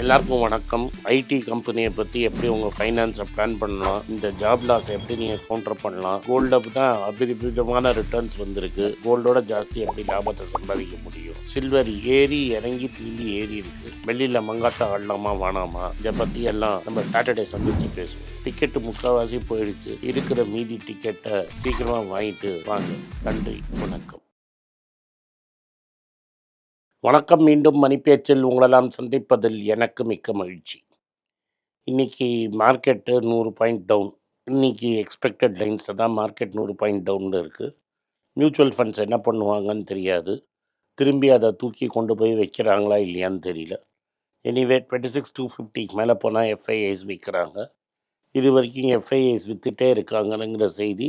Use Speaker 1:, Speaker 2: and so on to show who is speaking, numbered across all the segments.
Speaker 1: எல்லாருக்கும் வணக்கம். ஐடி கம்பெனியை பற்றி எப்படி உங்கள் ஃபைனான்ஸை பிளான் பண்ணலாம்? இந்த ஜாப் லாஸ் எப்படி நீங்கள் கவுண்டர் பண்ணலாம்? கோல்டப் தான் அபிரிவிதமான ரிட்டர்ன்ஸ் வந்திருக்கு. கோல்டோட ஜாஸ்தி எப்படி லாபத்தை சம்பாதிக்க முடியும்? சில்வர் ஏறி இறங்கி தீண்டி ஏறி இருக்கு. வெள்ளியில் மங்காட்டா ஆடலாமா வானாமா இதை பற்றி எல்லாம் நம்ம சாட்டர்டே சந்திச்சு பேசுவோம். டிக்கெட்டு முக்கால்வாசி போயிடுச்சு. இருக்கிற மீதி டிக்கெட்டை சீக்கிரமாக வாங்கிட்டு வாங்க. நன்றி. வணக்கம். வணக்கம் மீண்டும் மணிப்பேச்சில் உங்களெல்லாம் சந்திப்பதில் எனக்கு மிக்க மகிழ்ச்சி. இன்னைக்கு மார்க்கெட்டு நூறு பாயிண்ட் டவுன் இன்றைக்கி எக்ஸ்பெக்டட் லைன்ஸில் தான் மார்க்கெட் நூறு பாயிண்ட் டவுனில் இருக்குது மியூச்சுவல் ஃபண்ட்ஸ் என்ன பண்ணுவாங்கன்னு தெரியாது. திரும்பி அதை தூக்கி கொண்டு போய் வைக்கிறாங்களா இல்லையான்னு தெரியல. எனிவே டுவெண்ட்டி சிக்ஸ் டூ ஃபிஃப்டிக்கு மேலே போனால் எஃப்ஐஐஸ் விற்கிறாங்க இது வரைக்கும் எஃப்ஐஐஸ் விற்றுட்டே இருக்காங்கங்கிற செய்தி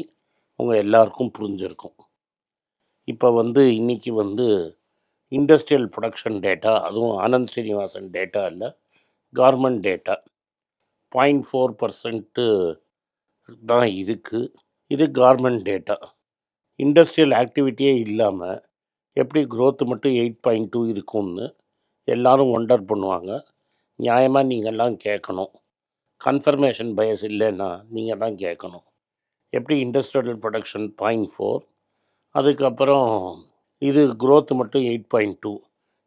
Speaker 1: உங்கள் எல்லாருக்கும் புரிஞ்சிருக்கும். இப்போ வந்து இன்னைக்கு வந்து இண்டஸ்ட்ரியல் ப்ரொடக்ஷன் டேட்டா அதுவும் ஆனந்த் ஸ்ரீனிவாசன் டேட்டா இல்லை government data. Point four percent தான் இருக்குது இது கார்மெண்ட் டேட்டா. இண்டஸ்ட்ரியல் ஆக்டிவிட்டியே இல்லாமல் எப்படி க்ரோத்து மட்டும் எயிட் பாயிண்ட் டூ இருக்கும்னு எல்லோரும் ஒண்டர் பண்ணுவாங்க. நியாயமாக நீங்கள்லாம் கேட்கணும் கன்ஃபர்மேஷன் பயஸ் இல்லைன்னா நீங்கள் தான் கேட்கணும் எப்படி இண்டஸ்ட்ரியல் ப்ரொடக்ஷன் பாயிண்ட் ஃபோர் அதுக்கப்புறம் இது க்ரோத் மட்டும் எயிட் பாயிண்ட் டூ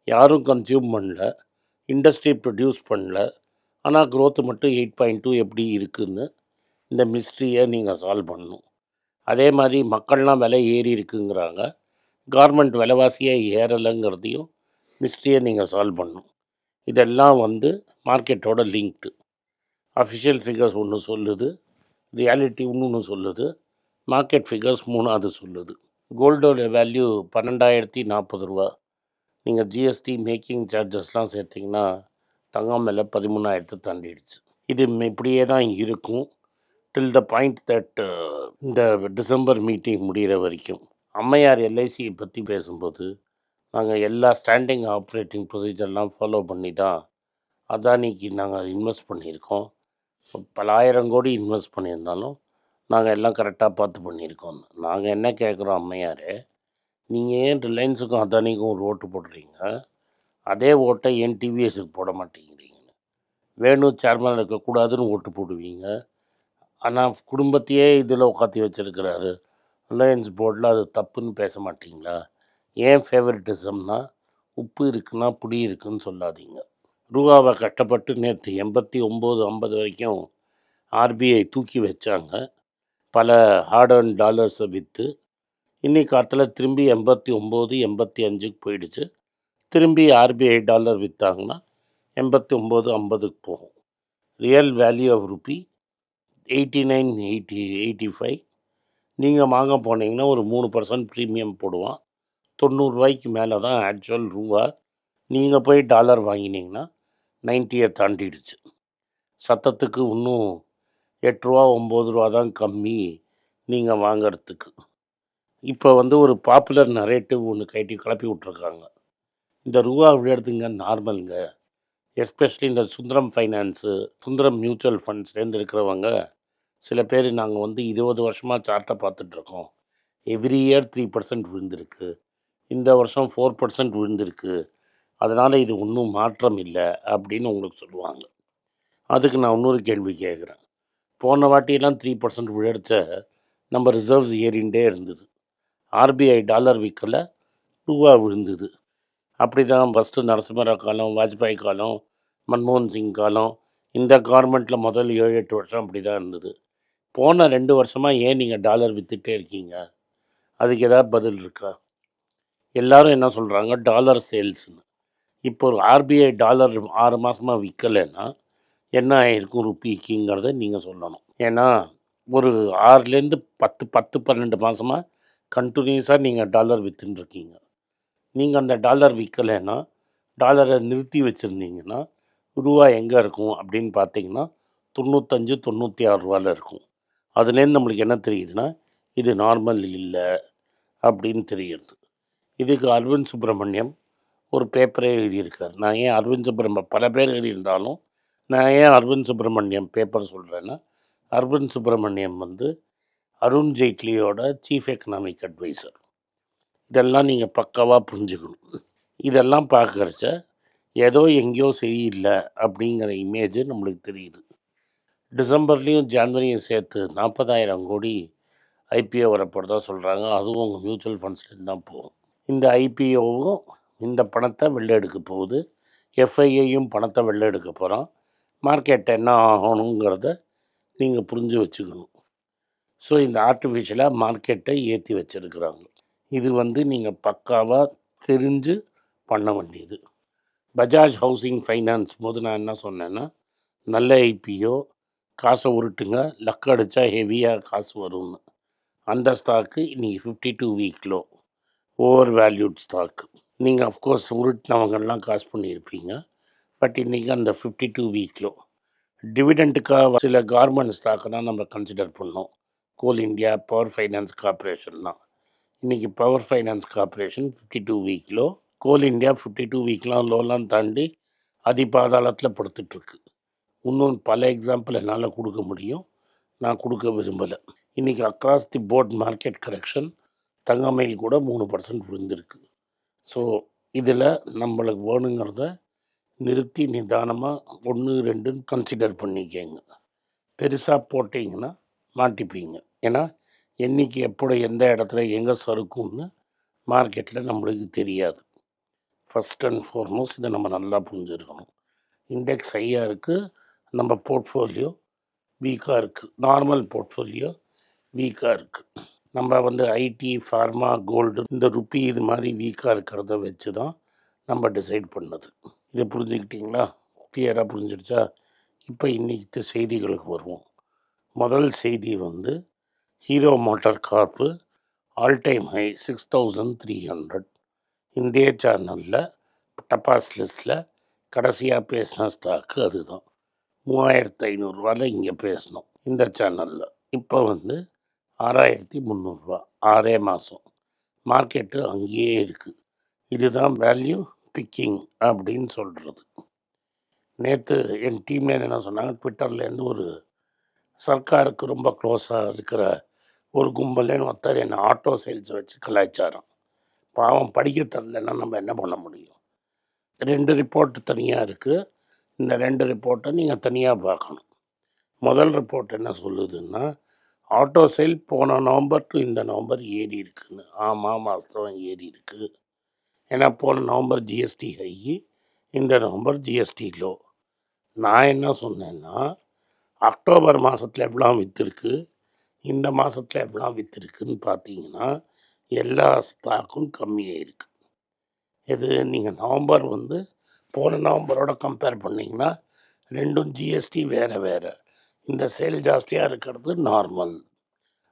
Speaker 1: யாரும் கன்சியூம் பண்ணல. இண்டஸ்ட்ரி ப்ரொடியூஸ் பண்ணல. ஆனால் க்ரோத் மட்டும் எயிட் பாயிண்ட் டூ எப்படி இருக்குதுன்னு இந்த மிஸ்ட்ரியை நீங்கள் சால்வ் பண்ணணும். அதே மாதிரி மக்கள்லாம் விலை ஏறி இருக்குங்கிறாங்க. கார்மெண்ட் விலைவாசியே ஏறலைங்கிறதையும் மிஸ்ட்ரியை நீங்கள் சால்வ் பண்ணணும். இதெல்லாம் வந்து மார்க்கெட்டோட லிங்க்டு அஃபிஷியல் ஃபிகர்ஸ் ஒன்று சொல்லுது. ரியாலிட்டி இன்னொன்று சொல்லுது. மார்க்கெட் ஃபிகர்ஸ் மூணாவது சொல்லுது. கோல்டோட வேல்யூ பன்னெண்டாயிரத்தி நாற்பது ரூபா. நீங்கள் ஜிஎஸ்டி மேக்கிங் சார்ஜஸ்லாம் சேர்த்திங்கன்னா தங்கம் மேலே பதிமூணாயிரத்து தாண்டிடுச்சு. இது இப்படியே தான் இருக்கும். டில் த பாயிண்ட் தட் இந்த டிசம்பர் மீட்டிங் முடிகிற வரைக்கும். அம்மையார் எல்ஐசியை பற்றி பேசும்போது நாங்கள் எல்லா ஸ்டாண்டிங் ஆப்ரேட்டிங் ப்ரொசீஜர்லாம் ஃபாலோ பண்ணி தான் அதானிக்கு நாங்கள் இன்வெஸ்ட் பண்ணியிருக்கோம். பல ஆயிரம் கோடி இன்வெஸ்ட் பண்ணியிருந்தாலும் நாங்கள் எல்லாம் கரெக்டாக பார்த்து பண்ணியிருக்கோம் நாங்கள் என்ன கேட்குறோம் அம்மையார் நீங்கள் ஏன் ரிலையன்ஸுக்கும் அதானிக்கும் ஒரு ஓட்டு போடுறீங்க? அதே ஓட்டை ஏன் டிவிஎஸ்க்கு போட மாட்டேங்கிறீங்கன்னு. வேணும் சேர்மன் இருக்கக்கூடாதுன்னு ஓட்டு போடுவீங்க. ஆனால் குடும்பத்தையே இதில் உட்காத்தி வச்சிருக்கிறாரு. ரிலையன்ஸ் போர்டில் அது தப்புன்னு பேச மாட்டிங்களா? ஏன் ஃபேவரட்டிசம்னா உப்பு இருக்குன்னா புளி இருக்குன்னு சொல்லாதீங்க. ரூபாவை கஷ்டப்பட்டு நேற்று எண்பத்தி ஒம்பது ஐம்பது வரைக்கும் ஆர்பிஐ தூக்கி வச்சாங்க. பல ஹார்ட் அண்ட் டாலர்ஸை விற்று இன்னைக்கு காலத்தில் திரும்பி எண்பத்தி ஒம்பது எண்பத்தி அஞ்சுக்கு போயிடுச்சு. திரும்பி ஆர்பிஐ டாலர் விற்றாங்கன்னா எண்பத்தி ஒம்பது ஐம்பதுக்கு போகும். Real value of rupee eighty nine eighty eighty five நீங்கள் வாங்க போனீங்கன்னா ஒரு மூணு பர்சன்ட் ப்ரீமியம் போடுவான். தொண்ணூறுரூவாய்க்கு மேலே தான் ஆக்சுவல் ரூபா. நீங்கள் போய் டாலர் வாங்கினீங்கன்னா நைன்ட்டியை தாண்டிடுச்சு. சத்தத்துக்கு இன்னும் எட்டு ரூபா ஒம்பது ரூபா தான் கம்மி நீங்கள் வாங்கிறதுக்கு. இப்போ வந்து ஒரு பாப்புலர் நரேட்டிவ் ஒன்று கைட்டி கிளப்பி விட்ருக்காங்க இந்த ரூபா விழுறதுங்க நார்மலுங்க. எஸ்பெஷலி இந்த சுந்தரம் ஃபைனான்ஸு சுந்தரம் மியூச்சுவல் ஃபண்ட்ஸ்லேருந்து இருக்கிறவங்க சில பேர் நாங்கள் வந்து இருபது வருஷமாக சார்ட்டை பார்த்துட்ருக்கோம். எவ்ரி இயர் த்ரீ பர்சன்ட் விழுந்திருக்கு. இந்த வருஷம் ஃபோர் பர்சன்ட் விழுந்திருக்கு. அதனால் இது ஒன்றும் மாற்றம் இல்லை அப்படின்னு உங்களுக்கு சொல்லுவாங்க. அதுக்கு நான் இன்னொரு கேள்வி கேட்குறேன் போன வாட்டியெல்லாம் த்ரீ பர்சன்ட் விழடிச்ச நம்ம ரிசர்வ்ஸ் ஏறிண்டே இருந்தது. ஆர்பிஐ டாலர் விற்கல ரூபா விழுந்தது. அப்படி தான் ஃபஸ்ட்டு நரசிம்மரா காலம் வாஜ்பாய் காலம் மன்மோகன் சிங் காலம் இந்த கவர்மெண்ட்டில் முதல் ஏழு எட்டு வருஷம் அப்படி தான் இருந்தது. போன ரெண்டு வருஷமாக ஏன் நீங்கள் டாலர் விற்றுட்டே இருக்கீங்க? அதுக்கு ஏதாவது பதில் இருக்கா? எல்லாரும் என்ன சொல்கிறாங்க டாலர் சேல்ஸ்னு இப்போ ஒரு ஆர்பிஐ டாலர் ஆறு மாதமாக விற்கலைன்னா என்ன ஆகிருக்கும் ருப்பிக்குங்கிறத நீங்கள் சொல்லணும். ஏன்னா ஒரு ஆறுலேருந்து பத்து பத்து பன்னெண்டு மாதமாக கண்டினியூஸாக நீங்கள் டாலர் விற்றுன்னு இருக்கீங்க நீங்கள் அந்த டாலர் விற்கலைன்னா டாலரை நிறுத்தி வச்சுருந்தீங்கன்னா ரூபா எங்கே இருக்கும் அப்படின்னு பார்த்தீங்கன்னா தொண்ணூத்தஞ்சு தொண்ணூற்றி ஆறு ரூபாவில் இருக்கும். அதுலேருந்து நம்மளுக்கு என்ன தெரியுதுன்னா இது நார்மல் இல்லை அப்படின்னு தெரியுது. இதுக்கு அரவிந்த் சுப்பிரமணியம் ஒரு பேப்பரே எழுதியிருக்கார். நான் ஏன் அரவிந்த் சுப்பிரமணியம் பல பேர் எழுதியிருந்தாலும் நான் ஏன் அரவிந்த் சுப்பிரமணியம் பேப்பர் சொல்கிறேன்னா அரவிந்த் சுப்பிரமணியம் வந்து அருண் ஜேட்லியோட சீஃப் எக்கனாமிக் அட்வைசர் இதெல்லாம் நீங்கள் பக்காவாக புரிஞ்சுக்கணும். இதெல்லாம் பார்க்குறச்ச ஏதோ எங்கேயோ சரியில்லை அப்படிங்கிற இமேஜ் நம்மளுக்கு தெரியுது. டிசம்பர்லேயும் ஜான்வரியும் சேர்த்து நாற்பதாயிரம் கோடி ஐபிஓ வரப்போகிறதா சொல்கிறாங்க அதுவும் உங்கள் மியூச்சுவல் ஃபண்ட்ஸ்லேருந்து தான் போகும். இந்த ஐபிஓவும் இந்த பணத்தை வெளில எடுக்க போகுது எஃப்ஐஏயும் பணத்தை வெளில எடுக்க போகிறோம் மார்க்கெட் என்ன ஆகணுங்கிறத நீங்கள் புரிஞ்சு வச்சுக்கணும். ஸோ இந்த ஆர்டிஃபிஷியலாக மார்க்கெட்டை ஏற்றி வச்சுருக்குறாங்க. இது வந்து நீங்கள் பக்காவாக தெரிஞ்சு பண்ண வேண்டியது. பஜாஜ் ஹவுசிங் ஃபைனான்ஸ் போது நான் என்ன சொன்னேன்னா நல்ல ஐபிஓ காசை உருட்டுங்க லக் அடித்தா ஹெவியாக காசு வரும்னு. அந்த ஸ்டாக்கு இன்றைக்கி fifty two week low over valued stock நீங்கள் அஃப்கோர்ஸ் உருட்டினவங்கெல்லாம் காசு பண்ணியிருப்பீங்க. பட் இன்றைக்கி அந்த ஃபிஃப்டி டூ வீக்லோ டிவிடெண்ட்டுக்காக சில கார்மெண்ட் ஸ்டாக்கை தான் நம்ம கன்சிடர் பண்ணோம். கோல் இந்தியா பவர் ஃபைனான்ஸ் கார்பரேஷன்லாம் இன்றைக்கி Power Finance Corporation fifty two week low Coal India fifty two வீக்லாம் லோலாம் தாண்டி அதிபாதாளத்தில் படுத்துட்ருக்கு இன்னும் பல எக்ஸாம்பிள் என்னால் கொடுக்க முடியும். நான் கொடுக்க விரும்பலை. இன்றைக்கி across the board market correction Thangamayil கூட மூணு பர்சன்ட் விழுந்திருக்கு. ஸோ இதில் நம்மளுக்கு வேணுங்கிறத நிறுத்தி நிதானமாக ஒன்று ரெண்டுன்னு கன்சிடர் பண்ணிக்கங்க. பெருசாக போட்டிங்கன்னா மாட்டிப்பீங்க. ஏன்னா என்றைக்கு எப்போ எந்த இடத்துல எங்கே சறுக்கும்னு மார்க்கெட்டில் நம்மளுக்கு தெரியாது. ஃபஸ்ட் அண்ட் ஃபார்மோஸ்ட் இதை நம்ம நல்லா புரிஞ்சுருக்கணும். இண்டெக்ஸ் ஹையாக இருக்குது நம்ம போர்ட்ஃபோலியோ வீக்காக இருக்குது நார்மல் போர்ட்ஃபோலியோ வீக்காக இருக்குது நம்ம வந்து ஐடி ஃபார்மா கோல்டு இந்த ருப்பி இது மாதிரி வீக்காக இருக்கிறத வச்சு தான் நம்ம டிசைட் பண்ணது. இதை புரிஞ்சுக்கிட்டிங்களா? கிளியராக புரிஞ்சிடுச்சா? இப்போ இன்றைக்கி செய்திகளுக்கு வருவோம். முதல் செய்தி வந்து Hero Motor Corp all time high six thousand three hundred இந்திய சேனலில் டப்பாஸ் லிஸ்ட்டில் கடைசியாக பேசின ஸ்டாக்கு அதுதான். மூவாயிரத்து ஐநூறுரூவாவில் இங்கே பேசணும் இந்த சேனலில் இப்போ வந்து ஆறாயிரத்தி முந்நூறுரூவா ஆறே மாதம் மார்க்கெட்டு அங்கேயே இருக்குது இதுதான் வேல்யூ பிக்கிங் அப்படின்னு சொல்கிறது நேற்று என் டீம்ல என்ன சொன்னாங்க? ட்விட்டர்லேருந்து ஒரு சர்க்காருக்கு ரொம்ப க்ளோஸாக இருக்கிற ஒரு கும்பல்னு ஒருத்தர் என்னை ஆட்டோ சேல்ஸ் வச்சு கலாச்சாரம் பாவம் படிக்க தரலன்னா நம்ம என்ன பண்ண முடியும்? ரெண்டு ரிப்போர்ட் தனியாக இருக்குது இந்த ரெண்டு ரிப்போர்ட்டை நீங்கள் தனியாக பார்க்கணும். முதல் ரிப்போர்ட் என்ன சொல்லுதுன்னா ஆட்டோ சேல் போன நவம்பர் டு இந்த நவம்பர் ஏறி இருக்குன்னு. ஆமாம் வாஸ்தவம் ஏறி இருக்குது ஏன்னா போன நவம்பர் ஜிஎஸ்டி ஹை இந்த நவம்பர் ஜிஎஸ்டி லோ நான் என்ன சொன்னேன்னா அக்டோபர் மாதத்தில் எவ்வளோ விற்றுருக்கு இந்த மாதத்தில் எவ்வளோ விற்றுருக்குன்னு பார்த்தீங்கன்னா எல்லா ஸ்டாக்கும் கம்மியாயிருக்கு. இது நீங்கள் நவம்பர் வந்து போன நவம்பரோட கம்பேர் பண்ணிங்கன்னா ரெண்டும் ஜிஎஸ்டி வேறு வேறு. இந்த சேல் ஜாஸ்தியாக இருக்கிறது நார்மல்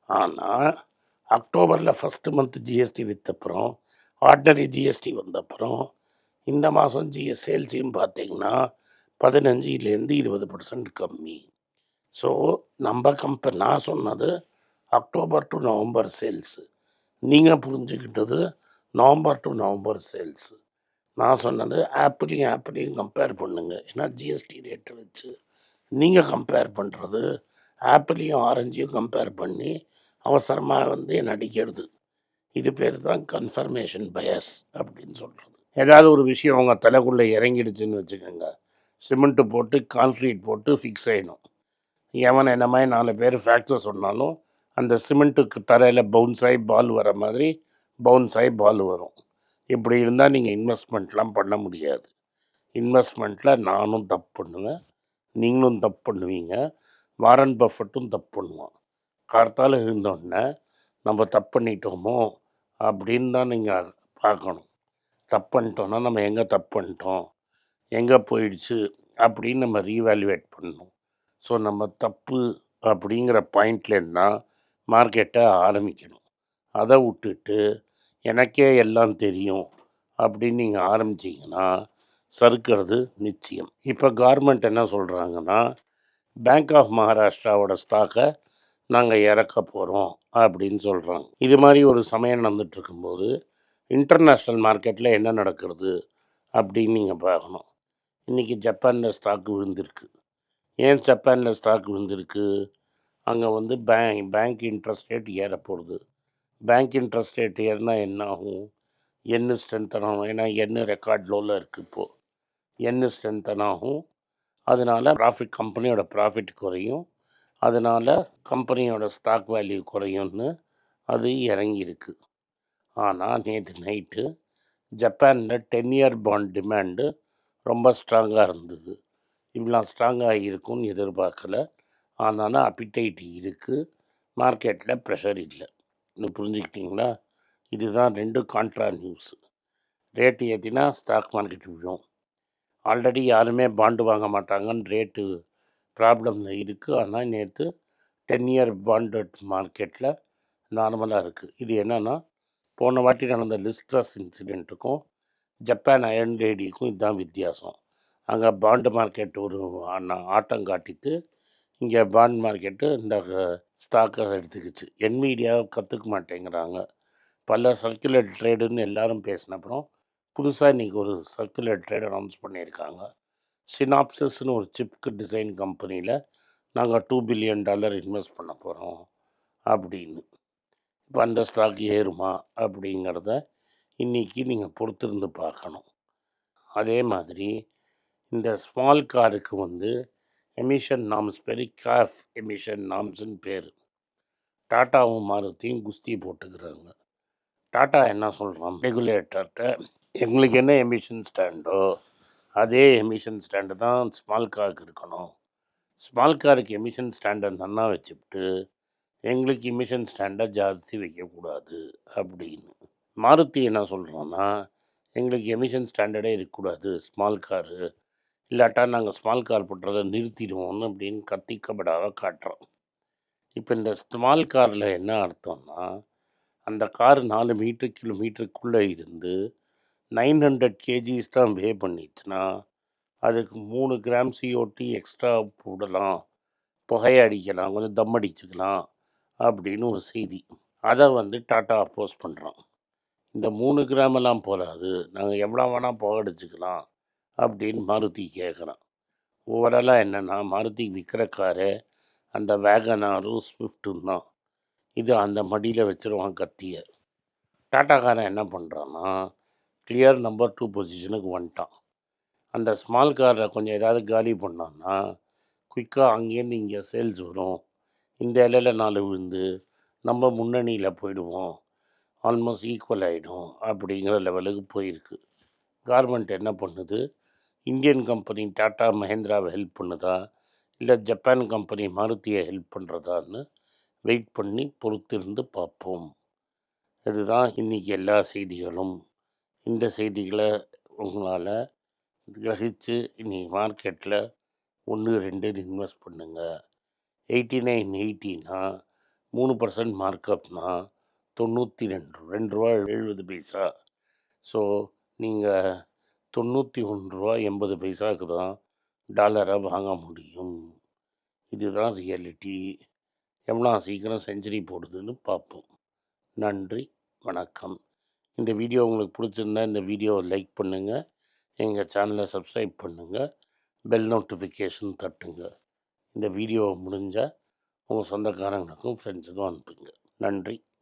Speaker 1: ஆனால் அக்டோபரில் ஃபஸ்ட்டு மந்த் ஜிஎஸ்டி விற்றப்புறம் ஆர்டினரி ஜிஎஸ்டி வந்தப்புறம் இந்த மாதம் ஜிஎஸ் சேல்ஸையும் பார்த்தீங்கன்னா பதினஞ்சுலேருந்து இருபது பர்சன்ட் கம்மி. ஸோ நம்ம கம்ப நான் சொன்னது அக்டோபர் டு நவம்பர் சேல்ஸு. நீங்கள் புரிஞ்சுக்கிட்டது நவம்பர் டு நவம்பர் சேல்ஸு. நான் சொன்னது ஆப்பிளையும் ஆப்பிளையும் கம்பேர் பண்ணுங்கள் ஏன்னா ஜிஎஸ்டி ரேட்டை வச்சு நீங்கள் கம்பேர் பண்ணுறது ஆப்பிளையும் ஆரஞ்சையும் கம்பேர் பண்ணி அவசரமாக வந்து என்னை அடிக்கிறது. இது பேர் தான் கன்ஃபர்மேஷன் பயஸ் அப்படின்னு சொல்கிறது ஏதாவது ஒரு விஷயம் அவங்க தலைக்குள்ளே இறங்கிடுச்சுன்னு வச்சுக்கோங்க. சிமெண்ட்டு போட்டு கான்க்ரீட் போட்டு ஃபிக்ஸ் ஆகிடும் எவன் என்ன மாதிரி நாலு பேர் ஃபேக்டர் சொன்னாலும் அந்த சிமெண்ட்டுக்கு தரையில் பவுன்ஸ் ஆகி பால் வர மாதிரி பவுன்ஸ் ஆகி பால் வரும். இப்படி இருந்தால் நீங்கள் இன்வெஸ்ட்மெண்ட்லாம் பண்ண முடியாது. இன்வெஸ்ட்மெண்ட்டில் நானும் தப்பு பண்ணுவேன் நீங்களும் தப்பு பண்ணுவீங்க. வாரன் பஃபட்டும் தப்பு பண்ணுவான். கார்த்தால் இருந்தோடனே நம்ம தப்பு பண்ணிட்டோமோ? அப்படின்னு தான் நீங்கள் பார்க்கணும். தப்பு பண்ணிட்டோன்னா நம்ம எங்கே தப்பு பண்ணிட்டோம்? எங்கே போயிடுச்சு? அப்படின்னு நம்ம ரீவேல்யூவேட் பண்ணணும். ஸோ நம்ம தப்பு அப்படிங்கிற பாயிண்ட்லேருந்து தான் மார்க்கெட்டை ஆரம்பிக்கணும். அதை விட்டுட்டு எனக்கே எல்லாம் தெரியும் அப்படின்னு நீங்கள் ஆரம்பிச்சிங்கன்னா சறுக்கிறது நிச்சயம். இப்போ கவர்மெண்ட் என்ன சொல்கிறாங்கன்னா பேங்க் ஆஃப் மகாராஷ்டிராவோட ஸ்டாக்கை நாங்கள் இறக்க போகிறோம் அப்படின்னு சொல்கிறாங்க இது மாதிரி ஒரு சமயம் நடந்துட்டு இருக்கும்போது இன்டர்நேஷ்னல் மார்க்கெட்டில் என்ன நடக்கிறது அப்படின்னு நீங்கள் பார்க்கணும். இன்றைக்கி ஜப்பானில் ஸ்டாக் விழுந்திருக்கு. ஏன் ஜப்பானில் ஸ்டாக் விழுந்திருக்கு? அங்கே வந்து பேங்க் பேங்க் இன்ட்ரெஸ்ட் ரேட் ஏற போகுது பேங்க் இன்ட்ரெஸ்ட் ரேட் ஏறினா என்ன ஆகும்? எண்ணு ஸ்ட்ரென்தன் ஆகும். ஏன்னா எண்ணு ரெக்கார்ட் லோவில் இருக்குது இப்போது எண்ணு ஸ்ட்ரென்தன் ஆகும். அதனால ப்ராஃபிட் கம்பெனியோட ப்ராஃபிட் குறையும். அதனால் கம்பெனியோட ஸ்டாக் வேல்யூ குறையும்னு அது இறங்கியிருக்கு. ஆனால் நேற்று நைட்டு ஜப்பானில் டென் இயர் பாண்ட் டிமாண்டு ரொம்ப ஸ்ட்ராங்காக இருந்தது. இவ்வளோ ஸ்ட்ராங்காக இருக்கும்னு எதிர்பார்க்கல. ஆனாலும் அப்பிடைட் இருக்குது மார்க்கெட்டில் ப்ரெஷர் இல்லை. இன்னும் புரிஞ்சுக்கிட்டிங்களா? இதுதான் ரெண்டு கான்ட்ரா நியூஸ் ரேட்டு ஏற்றினா ஸ்டாக் மார்க்கெட் விழும். ஆல்ரெடி யாருமே பாண்டு வாங்க மாட்டாங்கன்னு ரேட்டு ப்ராப்ளமில் இருக்குது ஆனால் நேற்று டென் இயர் பாண்டு மார்க்கெட்டில் நார்மலாக இருக்குது இது என்னென்னா போன வாட்டி நடந்த லிஸ்ட்ரஸ் இன்சிடெண்ட்டுக்கும் ஜப்பான் அயர்ன் லேடிக்கும் இதுதான் வித்தியாசம். அங்கே பாண்டு மார்க்கெட் ஒரு ஆட்டம் காட்டிட்டு இங்கே பாண்ட் மார்க்கெட்டு இந்த ஸ்டாக்கை எடுத்துக்கிச்சு. என்மீடியாவை கற்றுக்க மாட்டேங்கிறாங்க. பல சர்க்குலர் ட்ரேடுன்னு எல்லாரும் பேசினப்புறம் புதுசாக இன்றைக்கி ஒரு சர்க்குலர் ட்ரேட் அனௌன்ஸ் பண்ணியிருக்காங்க. சினாப்சஸ்னு ஒரு சிப்க்கு டிசைன் கம்பெனியில் நாங்கள் டூ பில்லியன் டாலர் இன்வெஸ்ட் பண்ண போகிறோம் அப்படின்னு. இப்போ அந்த ஸ்டாக் ஏறுமா அப்படிங்கிறத இன்றைக்கி நீங்கள் பொறுத்திருந்து பார்க்கணும். அதே மாதிரி இந்த ஸ்மால் காருக்கு வந்து எமிஷன் நாம்ஸ் பெரிய காஃப் எமிஷன் நாம்ஸ்னு பேர். டாட்டாவும் மாருத்தியும் குஸ்தி போட்டுக்கிறாங்க. டாட்டா என்ன சொல்கிறான் ரெகுலேட்டர்கிட்ட எங்களுக்கு என்ன எமிஷன் ஸ்டாண்டோ அதே எமிஷன் ஸ்டாண்டு தான் ஸ்மால் காருக்கு இருக்கணும். ஸ்மால் காருக்கு எமிஷன் ஸ்டாண்டர்ட் நன்னா வச்சுக்கிட்டு எங்களுக்கு எமிஷன் ஸ்டாண்டர்ட் ஜாஸ்தி வைக்கக்கூடாது அப்படின்னு. மாருத்தி என்ன சொல்கிறோன்னா எங்களுக்கு எமிஷன் ஸ்டாண்டர்டே இருக்கக்கூடாது ஸ்மால் காரு இல்லாட்டா நாங்கள் ஸ்மால் கார் போட்டுறதை நிறுத்திடுவோம்னு அப்படின்னு கத்திக்கப்படாத காட்டுறோம். இப்போ இந்த ஸ்மால் காரில் என்ன அர்த்தம்னா அந்த கார் நாலு மீட்டர் கிலோமீட்டருக்குள்ளே இருந்து நைன் ஹண்ட்ரட் கேஜிஸ் தான் வே பண்ணிட்டுனா அதுக்கு மூணு கிராம் சிஓடி எக்ஸ்ட்ரா போடலாம் புகையை அடிக்கலாம் கொஞ்சம் தம் அடிச்சுக்கலாம் அப்படின்னு ஒரு செய்தி. அதை வந்து டாட்டா அப்போஸ் பண்ணுறோம் இந்த மூணு கிராம் எல்லாம் போகாது நாங்கள் எவ்வளோ வேணால் புகை அடிச்சுக்கலாம் அப்படின்னு மாருதி கேட்குறான் ஓவராலாக என்னென்னா மாருதி விற்கிற காரு அந்த வேகனாரும் ஸ்விஃப்ட்டும் தான். இது அந்த மடியில் வச்சுருவான் கத்தியை. டாட்டாக்காரன் என்ன பண்ணுறான்னா கிளியர் நம்பர் டூ பொசிஷனுக்கு வந்துட்டான். அந்த ஸ்மால் காரை கொஞ்சம் ஏதாவது காலி பண்ணான்னா குயிக்காக அங்கேருந்து இங்கே சேல்ஸ் வரும். இந்த இலையில நாலு விழுந்து நம்ம முன்னணியில் போயிடுவோம். ஆல்மோஸ்ட் ஈக்குவல் ஆகிடும் அப்படிங்கிற லெவலுக்கு போயிருக்கு. கார்மெண்ட் என்ன பண்ணுது? இந்தியன் கம்பெனி டாடா மஹேந்திராவை ஹெல்ப் பண்ணுதா? இல்லை ஜப்பான் கம்பெனி மாருதியை ஹெல்ப் பண்ணுறதான்னு வெயிட் பண்ணி பொறுத்திருந்து பார்ப்போம். இதுதான் இன்றைக்கி எல்லா செய்திகளும். இந்த செய்திகளை உங்களால் கிரகித்து இன்னைக்கு மார்க்கெட்டில் ஒன்று ரெண்டு இன்வெஸ்ட் பண்ணுங்கள் எயிட்டி நைன் எயிட்டினா மூணு பர்சன்ட் மார்க்கப்னா தொண்ணூற்றி ரெண்டு ரெண்டு ரூபா எழுபது பைசா. ஸோ நீங்கள் தொண்ணூற்றி ஒன்று ரூபா எண்பது பைசாவுக்கு தான் டாலரை வாங்க முடியும். இதுதான் ரியாலிட்டி. எவ்வளோ சீக்கிரம் செஞ்சுரி போடுதுன்னு பார்ப்போம் நன்றி வணக்கம். இந்த வீடியோ உங்களுக்கு பிடிச்சிருந்தா இந்த வீடியோவை லைக் பண்ணுங்கள் எங்கள் சேனலை சப்ஸ்கிரைப் பண்ணுங்கள் பெல் நோட்டிஃபிகேஷன் தட்டுங்க. இந்த வீடியோ முடிஞ்சால் உங்கள் சொந்தக்காரங்களுக்கும் ஃப்ரெண்ட்ஸுக்கும் அனுப்புங்க. நன்றி.